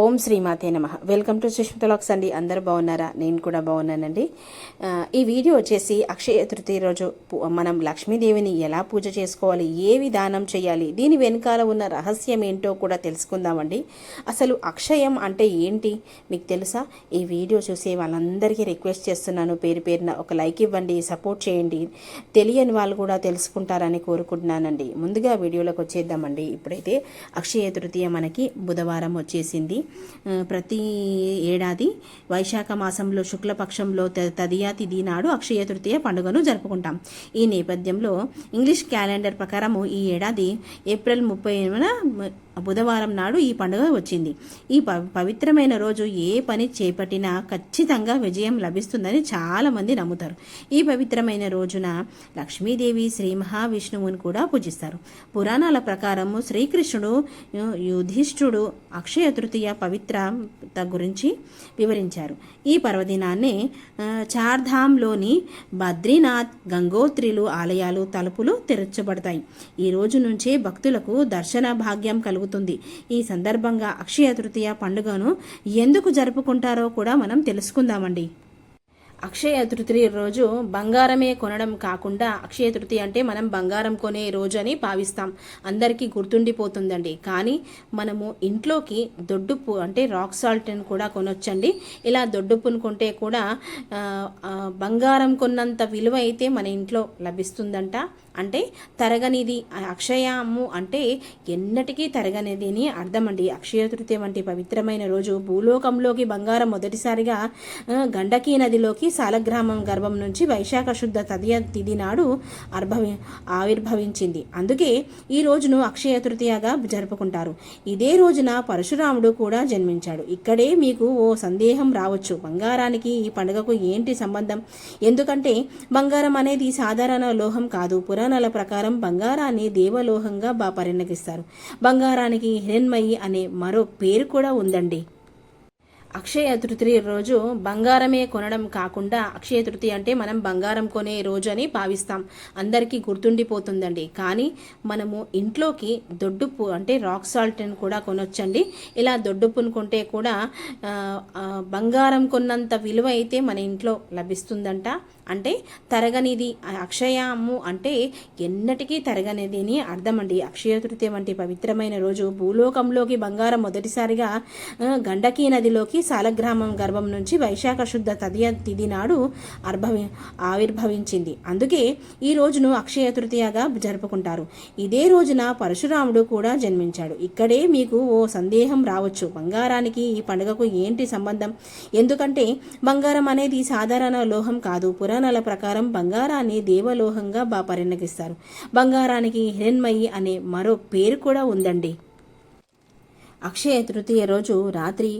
ఓం శ్రీమాతే నమ. Welcome to సుష్మితలాక్స్ అండి. అందరూ బాగున్నారా? నేను కూడా బాగున్నానండి. ఈ వీడియో వచ్చేసి అక్షయ తృతీయ రోజు మనం లక్ష్మీదేవిని ఎలా పూజ చేసుకోవాలి? ఏ విధానం చేయాలి? దీని వెనకాల ఉన్న రహస్యం ఏంటో కూడా తెలుసుకుందామండి. అసలు అక్షయం అంటే ఏంటి? మీకు తెలుసా? ఈ వీడియో చూసే వాళ్ళందరికీ రిక్వెస్ట్ చేస్తున్నాను. పేరు పేరున ఒక లైక్ ఇవ్వండి సపోర్ట్ చేయండి. తెలియని వాళ్ళు కూడా తెలుసుకుంటారని కోరుకుంటున్నానండి. ముందుగా వీడియోలోకి వచ్చేద్దామండి. ఇప్పుడైతే అక్షయ తృతీయ మనకి బుధవారం వచ్చేసింది. ప్రతి ఏడాది వైశాఖ మాసంలో శుక్లపక్షంలో త- తదియా తిథి నాడు అక్షయ తృతీయ పండుగను జరుపుకుంటాం. ఈ నేపథ్యంలో ఇంగ్లీష్ క్యాలెండర్ ప్రకారము ఈ ఏడాది ఏప్రిల్ ముప్పై బుధవారం నాడు ఈ పండుగ వచ్చింది. ఈ పవిత్రమైన రోజు ఏ పని చేపట్టినా ఖచ్చితంగా విజయం లభిస్తుందని చాలామంది నమ్ముతారు. ఈ పవిత్రమైన రోజున లక్ష్మీదేవి శ్రీ మహావిష్ణువుని కూడా పూజిస్తారు. పురాణాల ప్రకారము శ్రీకృష్ణుడు యుధిష్ఠుడు అక్షయ తృతీయ పవిత్రత గురించి వివరించారు. ఈ పర్వదినాన్నే చార్ధామ్లోని బద్రీనాథ్ గంగోత్రిలు ఆలయాలు తలుపులు తెరచబడతాయి. ఈ రోజు నుంచే భక్తులకు దర్శన భాగ్యం కలుగుతుంది. ఈ సందర్భంగా అక్షయ తృతీయ పండుగను ఎందుకు జరుపుకుంటారో కూడా మనం తెలుసుకుందామండి. అక్షయ తృతీయ రోజు బంగారమే కొనడం కాకుండా అక్షయ తృతీయ అంటే మనం బంగారం కొనే రోజు అని భావిస్తాం. అందరికీ గుర్తుండిపోతుందండి. కానీ మనము ఇంట్లోకి దొడ్డుప్పు అంటే రాక్ సాల్ట్ని కూడా కొనొచ్చండి. ఇలా దొడ్డుప్పును కొంటే కూడా బంగారం కొన్నంత విలువ అయితే మన ఇంట్లో లభిస్తుందంట. అంటే తరగనిది అక్షయము అంటే ఎన్నటికీ తరగనిది అని అర్థమండి. అక్షయ తృతీయ వంటి పవిత్రమైన రోజు భూలోకంలోకి బంగారం మొదటిసారిగా గండకీ నదిలోకి సాలగ్రామం గర్భం నుంచి వైశాఖ శుద్ధ తదియ తిది నాడు ఆర్భవి ఆవిర్భవించింది. అందుకే ఈ రోజును అక్షయ తృతీయగా జరుపుకుంటారు. ఇదే రోజున పరశురాముడు కూడా జన్మించాడు. ఇక్కడే మీకు ఓ సందేహం రావచ్చు. బంగారానికి ఈ పండుగకు ఏంటి సంబంధం? ఎందుకంటే బంగారం అనేది సాధారణ లోహం కాదు. పురాణాల ప్రకారం బంగారాన్ని దేవలోహంగా బా పరిణగిస్తారు బంగారానికి హిరణ్మయి అనే మరో పేరు కూడా ఉందండి. అక్షయ తృతీయ రోజు బంగారమే కొనడం కాకుండా అక్షయ తృతీయ అంటే మనం బంగారం కొనే రోజు అని భావిస్తాం. అందరికీ గుర్తుండిపోతుందండి. కానీ మనము ఇంట్లోకి దొడ్డుప్పు అంటే రాక్ సాల్ట్ అని కూడా కొనొచ్చండి. ఇలా దొడ్డుప్పును కొంటే కూడా బంగారం కొన్నంత విలువ అయితే మన ఇంట్లో లభిస్తుందంట. అంటే తరగనిది అక్షయము అంటే ఎన్నటికీ తరగనిది అని అర్థమండి. అక్షయ తృతీయ వంటి పవిత్రమైన రోజు భూలోకంలోకి బంగారం మొదటిసారిగా గండకీ నదిలోకి సాలగ్రామం గర్భం నుంచి వైశాఖ శుద్ధ తదియ తిథి నాడు ఆర్భవి ఆవిర్భవించింది. అందుకే ఈ రోజును అక్షయ తృతీయగా జరుపుకుంటారు. ఇదే రోజున పరశురాముడు కూడా జన్మించాడు. ఇక్కడే మీకు ఓ సందేహం రావచ్చు. బంగారానికి ఈ పండుగకు ఏంటి సంబంధం? ఎందుకంటే బంగారం అనేది సాధారణ లోహం కాదు. పురాణాల ప్రకారం బంగారాన్ని దేవలోహంగా బా పరిణగిస్తారు బంగారానికి హిరణ్మయి అనే మరో పేరు కూడా ఉందండి. అక్షయ తృతీయ రోజు రాత్రి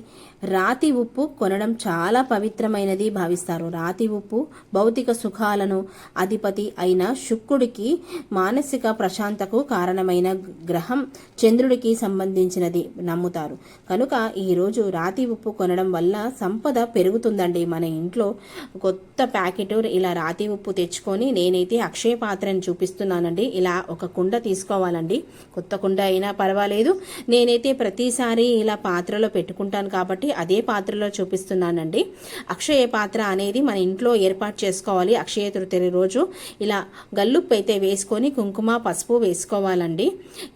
రాతి ఉప్పు కొనడం చాలా పవిత్రమైనది భావిస్తారు. రాతి ఉప్పు భౌతిక సుఖాలను అధిపతి అయిన శుక్రుడికి మానసిక ప్రశాంతకు కారణమైన గ్రహం చంద్రుడికి సంబంధించినది నమ్ముతారు. కనుక ఈరోజు రాతి ఉప్పు కొనడం వల్ల సంపద పెరుగుతుందండి. మన ఇంట్లో కొత్త ప్యాకెట్ ఇలా రాతి ఉప్పు తెచ్చుకొని నేనైతే అక్షయ పాత్రని చూపిస్తున్నానండి. ఇలా ఒక కుండ తీసుకోవాలండి. కొత్త కుండ అయినా పర్వాలేదు. నేనైతే ప్రతిసారి ఇలా పాత్రలో పెట్టుకుంటాను కాబట్టి అదే పాత్రలో చూపిస్తున్నానండి. అక్షయ పాత్ర అనేది మన ఇంట్లో ఏర్పాటు చేసుకోవాలి. అక్షయ తృతీయ రోజు ఇలా గల్లుప్పు అయితే వేసుకొని కుంకుమ పసుపు వేసుకోవాలండి.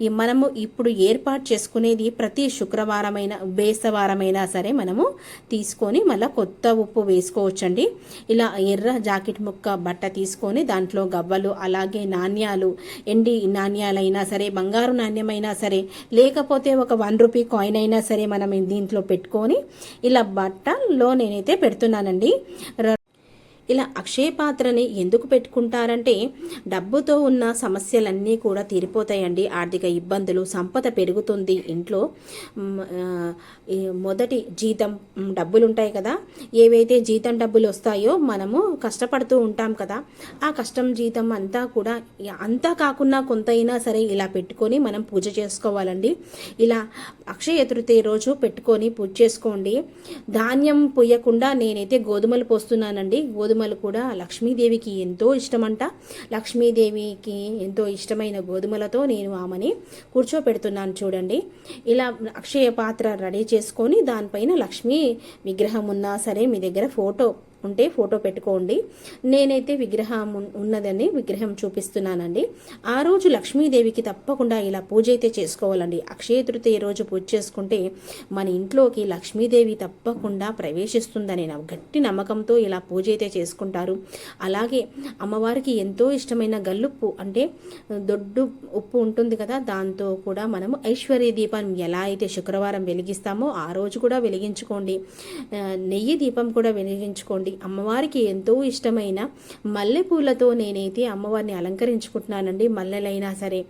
ఈ మనము ఇప్పుడు ఏర్పాటు చేసుకునేది ప్రతి శుక్రవారమైన బేసవారమైనా సరే మనము తీసుకొని మళ్ళీ కొత్త ఉప్పు వేసుకోవచ్చండి. ఇలా ఎర్ర జాకెట్ ముక్క బట్ట తీసుకొని దాంట్లో గవ్వలు అలాగే నాణ్యాలు ఎండి నాణ్యాలైనా సరే బంగారు నాణ్యమైనా సరే లేకపోతే ఒక వన్ రూపీ కాయిన్ అయినా సరే మనం దీంట్లో పెట్టుకొని ఇలా బట్టలో నేనైతే పెడుతున్నానండి. ర- ఇలా అక్షయ పాత్రని ఎందుకు పెట్టుకుంటారంటే డబ్బుతో ఉన్న సమస్యలన్నీ కూడా తీరిపోతాయండి. ఆర్థిక ఇబ్బందులు సంపద పెరుగుతుంది. ఇంట్లో మొదటి జీతం డబ్బులు ఉంటాయి కదా. ఏవైతే జీతం డబ్బులు వస్తాయో మనము కష్టపడుతూ ఉంటాం కదా. ఆ కష్టం జీతం అంతా కూడా అంతా కాకుండా కొంత అయినా సరే ఇలా పెట్టుకొని మనం పూజ చేసుకోవాలండి. ఇలా అక్షయ తృతీయ రోజు పెట్టుకొని పూజ చేసుకోండి. ధాన్యం పొయ్యకుండా నేనైతే గోధుమలు పోస్తున్నానండి. గోధుమ గోధుమలు కూడా లక్ష్మీదేవికి ఎంతో ఇష్టమంట. లక్ష్మీదేవికి ఎంతో ఇష్టమైన గోధుమలతో నేను ఆమెని కూర్చోపెడుతున్నాను చూడండి. ఇలా అక్షయ పాత్ర రెడీ చేసుకొని దానిపైన లక్ష్మీ విగ్రహం ఉన్నా సరే మీ దగ్గర ఫోటో ఉంటే ఫోటో పెట్టుకోండి. నేనైతే విగ్రహం ఉన్- ఉన్నదని విగ్రహం చూపిస్తున్నానండి. ఆ రోజు లక్ష్మీదేవికి తప్పకుండా ఇలా పూజ అయితే చేసుకోవాలండి. అక్షయ తృతీయ రోజు పూజ చేసుకుంటే మన ఇంట్లోకి లక్ష్మీదేవి తప్పకుండా ప్రవేశిస్తుందని గట్టి నమ్మకంతో ఇలా పూజ అయితే చేసుకుంటారు. అలాగే అమ్మవారికి ఎంతో ఇష్టమైన గల్లుప్పు అంటే దొడ్డు ఉప్పు ఉంటుంది కదా దాంతో కూడా మనము ఐశ్వర్య దీపం ఎలా అయితే శుక్రవారం వెలిగిస్తామో ఆ రోజు కూడా వెలిగించుకోండి. నెయ్యి దీపం కూడా వెలిగించుకోండి. అమ్మవారికి ఎంతో ఇష్టమైన మల్లెపూలతో నేనైతే అమ్మవారిని అలంకరించుకుంటున్నానండి. మల్లెలైనా సరే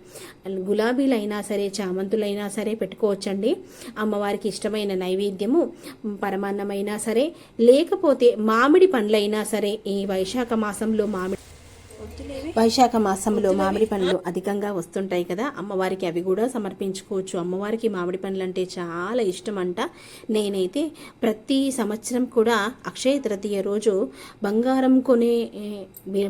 గులాబీలైనా సరే చామంతులైనా సరే పెట్టుకోవచ్చండి. అమ్మవారికి ఇష్టమైన నైవేద్యము పరమాన్నమైనా సరే లేకపోతే మామిడి పండ్లైనా సరే ఈ వైశాఖ మాసంలో మామిడి వైశాఖ మాసంలో మామిడి పండ్లు అధికంగా వస్తుంటాయి కదా అమ్మవారికి అవి కూడా సమర్పించుకోవచ్చు. అమ్మవారికి మామిడి పండ్లు అంటే చాలా ఇష్టం అంట నేనైతే ప్రతి సంవత్సరం కూడా అక్షయ తృతీయ రోజు బంగారం కొనే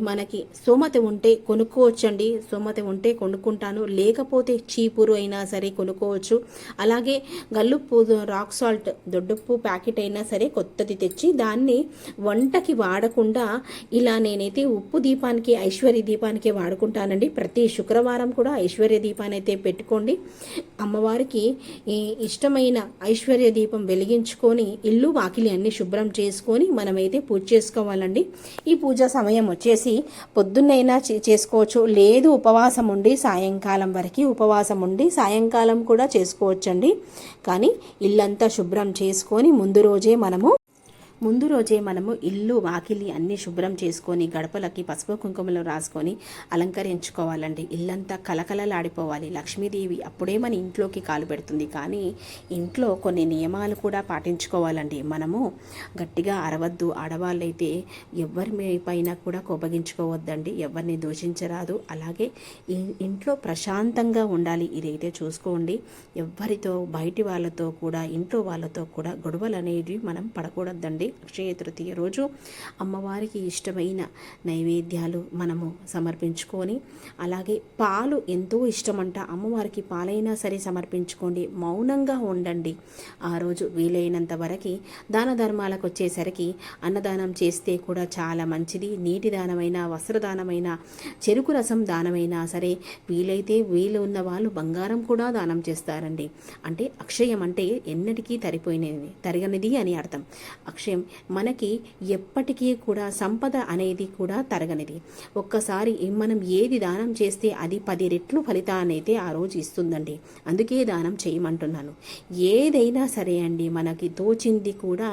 మనకి సోమత ఉంటే కొనుక్కోవచ్చండి. సోమత ఉంటే కొనుక్కుంటాను. లేకపోతే చీపురు అయినా సరే కొనుక్కోవచ్చు. అలాగే గల్లుప్పు రాక్ సాల్ట్ దొడ్డుప్పు ప్యాకెట్ అయినా సరే కొత్తది తెచ్చి దాన్ని వంటకి వాడకుండా ఇలా నేనైతే ఉప్పు దీపానికి ఐశ్వర్య దీపానికి వాడుకుంటానండి. ప్రతి శుక్రవారం కూడా ఐశ్వర్య దీపాన్ని అయితే పెట్టుకోండి. అమ్మవారికి ఈ ఇష్టమైన ఐశ్వర్య దీపం వెలిగించుకొని ఇల్లు వాకిలి అన్ని శుభ్రం చేసుకొని మనమైతే పూజ చేసుకోవాలండి. ఈ పూజ సమయం వచ్చేసి పొద్దున్నైనా చే- చేసుకోవచ్చు. లేదు ఉపవాసం ఉండి సాయంకాలం వరకు ఉపవాసం ఉండి సాయంకాలం కూడా చేసుకోవచ్చండి. కానీ ఇల్లంతా శుభ్రం చేసుకొని ముందు రోజే మనము ముందు రోజే మనము ఇల్లు వాకిలి అన్ని శుభ్రం చేసుకొని గడపలకి పసుపు కుంకుమలు రాసుకొని అలంకరించుకోవాలండి. ఇల్లంతా కలకలలాడిపోవాలి లక్ష్మీదేవి అప్పుడే మన ఇంట్లోకి కాలు పెడుతుంది. కానీ ఇంట్లో కొన్ని నియమాలు కూడా పాటించుకోవాలండి. మనము గట్టిగా అరవద్దు. ఆడవాళ్ళైతే ఎవరి మీ- పైన కూడా కోపగించుకోవద్దండి. ఎవరిని దూషించరాదు. అలాగే ఇంట్లో ప్రశాంతంగా ఉండాలి. ఇదైతే చూసుకోండి. ఎవ్వరితో బయటి వాళ్ళతో కూడా ఇంట్లో వాళ్ళతో కూడా గొడవలు అనేవి మనం పడకూడదండి. అక్షయ తృతీయ రోజు అమ్మవారికి ఇష్టమైన నైవేద్యాలు మనము సమర్పించుకొని అలాగే పాలు ఎంతో ఇష్టమంట అమ్మవారికి పాలైనా సరే సమర్పించుకోండి మౌనంగా ఉండండి. ఆ రోజు వీలైనంత వరకు దాన ధర్మాలకు వచ్చేసరికి అన్నదానం చేస్తే కూడా చాలా మంచిది. నీటి దానమైన వస్త్రదానమైన చెరుకు రసం దానమైనా సరే వీలైతే వీలు ఉన్న వాళ్ళు బంగారం కూడా దానం చేస్తారండి. అంటే అక్షయం అంటే ఎన్నటికీ తరిపోయినది తరగనిది అని అర్థం. అక్షయం మనకి ఎప్పటికీ కూడా సంపద అనేది కూడా తరగనిది. ఒక్కసారి మనం ఏది దానం చేస్తే అది పది రెట్లు ఫలితాన్ని అయితే ఆ రోజు ఇస్తుందండి. అందుకే దానం చేయమంటున్నాను. ఏదైనా సరే అండి మనకి తోచింది కూడా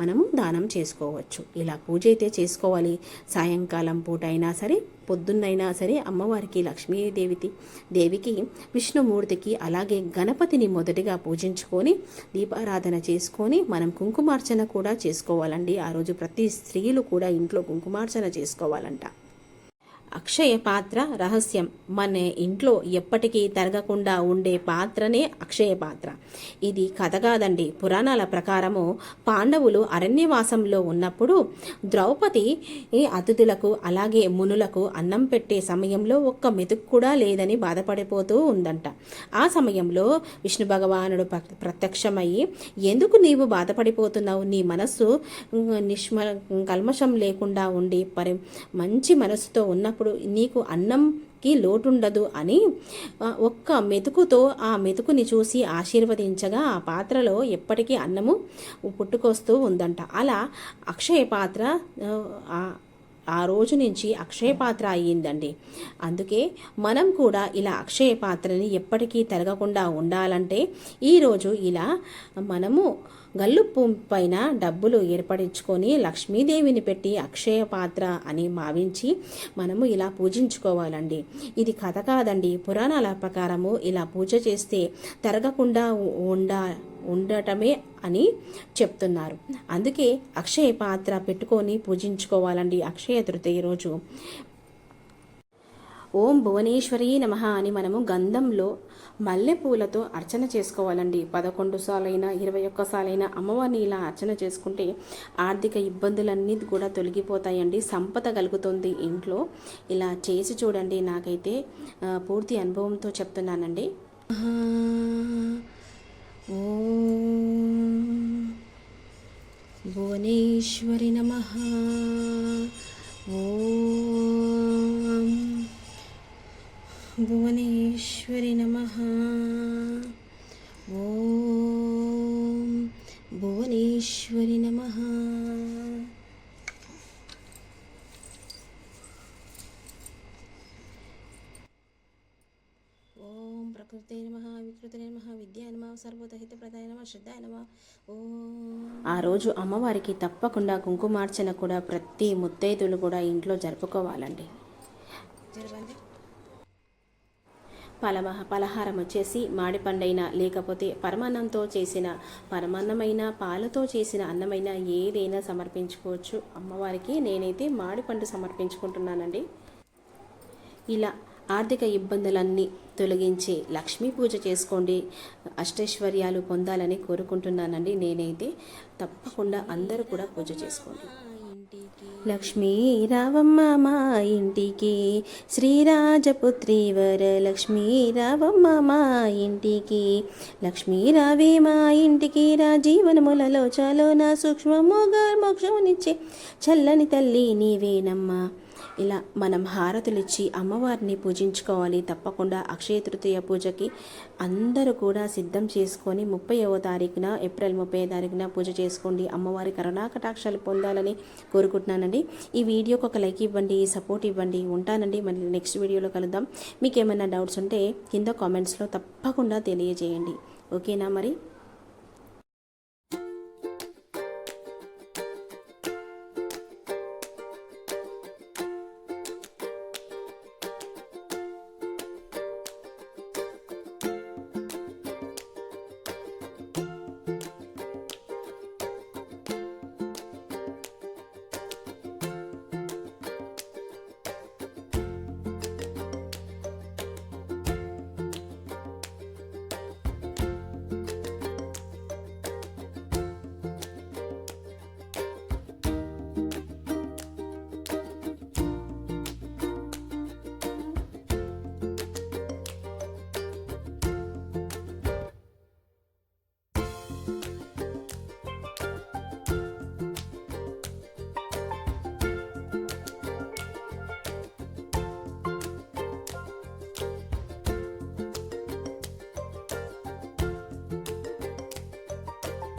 మనము దానం చేసుకోవచ్చు. ఇలా పూజ అయితే చేసుకోవాలి. సాయంకాలం పూట అయినా సరే పొద్దున్నైనా సరే అమ్మవారికి లక్ష్మీదేవికి దేవికి విష్ణుమూర్తికి అలాగే గణపతిని మొదటిగా పూజించుకొని దీపారాధన చేసుకొని మనం కుంకుమార్చన కూడా చేసుకోవాలండి. ఆ రోజు ప్రతి స్త్రీలు కూడా ఇంట్లో కుంకుమార్చన చేసుకోవాలంట. అక్షయ పాత్ర రహస్యం. మన ఇంట్లో ఎప్పటికీ తరగకుండా ఉండే పాత్రనే అక్షయ పాత్ర ఇది కథ కాదండి. పురాణాల ప్రకారము పాండవులు అరణ్యవాసంలో ఉన్నప్పుడు ద్రౌపది అతిథులకు అలాగే మునులకు అన్నం పెట్టే సమయంలో ఒక్క మెతుకు కూడా లేదని బాధపడిపోతూ ఉందంట. ఆ సమయంలో విష్ణు భగవానుడు ప్ర- ప్రత్యక్షమయ్యి ఎందుకు నీవు బాధపడిపోతున్నావు? నీ మనస్సు నిష్మ కల్మషం లేకుండా ఉండి పరి మంచి మనసుతో ఉన్నప్పుడు నీకు అన్నంకి లోటుండదు అని ఒక్క మెతుకుతో ఆ మెతుకుని చూసి ఆశీర్వదించగా ఆ పాత్రలో ఎప్పటికీ అన్నము పుట్టుకొస్తూ ఉందంట. అలా అక్షయ పాత్ర ఆ, ఆ రోజు నుంచి అక్షయ పాత్ర అయ్యిందండి. అందుకే మనం కూడా ఇలా అక్షయ పాత్రని ఎప్పటికీ తరగకుండా ఉండాలంటే ఈరోజు ఇలా మనము గల్లుప్పు పైన డబ్బులు ఏర్పడించుకొని లక్ష్మీదేవిని పెట్టి అక్షయ పాత్ర అని భావించి మనము ఇలా పూజించుకోవాలండి. ఇది కథ కాదండి. పురాణాల ప్రకారము ఇలా పూజ చేస్తే తరగకుండా ఉండ ఉండటమే అని చెప్తున్నారు. అందుకే అక్షయ పాత్ర పెట్టుకొని పూజించుకోవాలండి. అక్షయ తృతీయ రోజు. ఓం భువనేశ్వరి నమ అని మనము గంధంలో మల్లెపూలతో అర్చన చేసుకోవాలండి. పదకొండు సాలైనా ఇరవై ఒక్కసార్లైనా అమ్మవారిని ఇలా అర్చన చేసుకుంటే ఆర్థిక ఇబ్బందులన్నీ కూడా తొలగిపోతాయండి. సంపద కలుగుతుంది ఇంట్లో. ఇలా చేసి చూడండి. నాకైతే పూర్తి అనుభవంతో చెప్తున్నానండి. భువనేశ్వరి నమ. ఓ భువనేశ్వరి నమ. ఓం భువనేశ్వరి నమ. ఓం ప్రకృతే నమ వికృతే నమ విద్యాయ నమ సర్వతహిత ప్రదాయ నమ శ్రద్ధాయ నమ. ఓం ఆ రోజు అమ్మవారికి తప్పకుండా కుంకుమార్చన కూడా ప్రతి ముత్తైదులు కూడా ఇంట్లో జరుపుకోవాలండి. పలమహ పలహారం వచ్చేసి మాడిపండైనా లేకపోతే పరమాన్నంతో చేసిన పరమాన్నమైన పాలతో చేసిన అన్నమైన ఏదైనా సమర్పించుకోవచ్చు. అమ్మవారికి నేనైతే మాడిపండు సమర్పించుకుంటున్నానండి. ఇలా ఆర్థిక ఇబ్బందులన్నీ తొలగించి లక్ష్మీ పూజ చేసుకోండి అష్టైశ్వర్యాలు పొందాలని కోరుకుంటున్నానండి. నేనైతే తప్పకుండా అందరూ కూడా పూజ చేసుకోండి. లక్ష్మీ రావమ్మ మా ఇంటికి. శ్రీరాజపుత్రి వరలక్ష్మీ రావమ్మ మా ఇంటికి. లక్ష్మీ రావే మా ఇంటికి రాజీవనములలో చాలో నా సూక్ష్మముగా మోక్షమునిచ్చే చల్లని తల్లి నీవేనమ్మా. ఇలా మనం హారతులిచ్చి అమ్మవారిని పూజించుకోవాలి. తప్పకుండా అక్షయ తృతీయ పూజకి అందరూ కూడా సిద్ధం చేసుకొని ముప్పైవ తారీఖున ఏప్రిల్ ముప్పై తారీఖున పూజ చేసుకోండి. అమ్మవారి కరుణాకటాక్షాలు పొందాలని కోరుకుంటున్నానండి. ఈ వీడియోకి ఒక లైక్ ఇవ్వండి సపోర్ట్ ఇవ్వండి. ఉంటానండి. మళ్ళీ నెక్స్ట్ వీడియోలో కలుద్దాం. మీకు ఏమైనా డౌట్స్ ఉంటే కింద కామెంట్స్లో తప్పకుండా తెలియజేయండి. ఓకేనా మరి?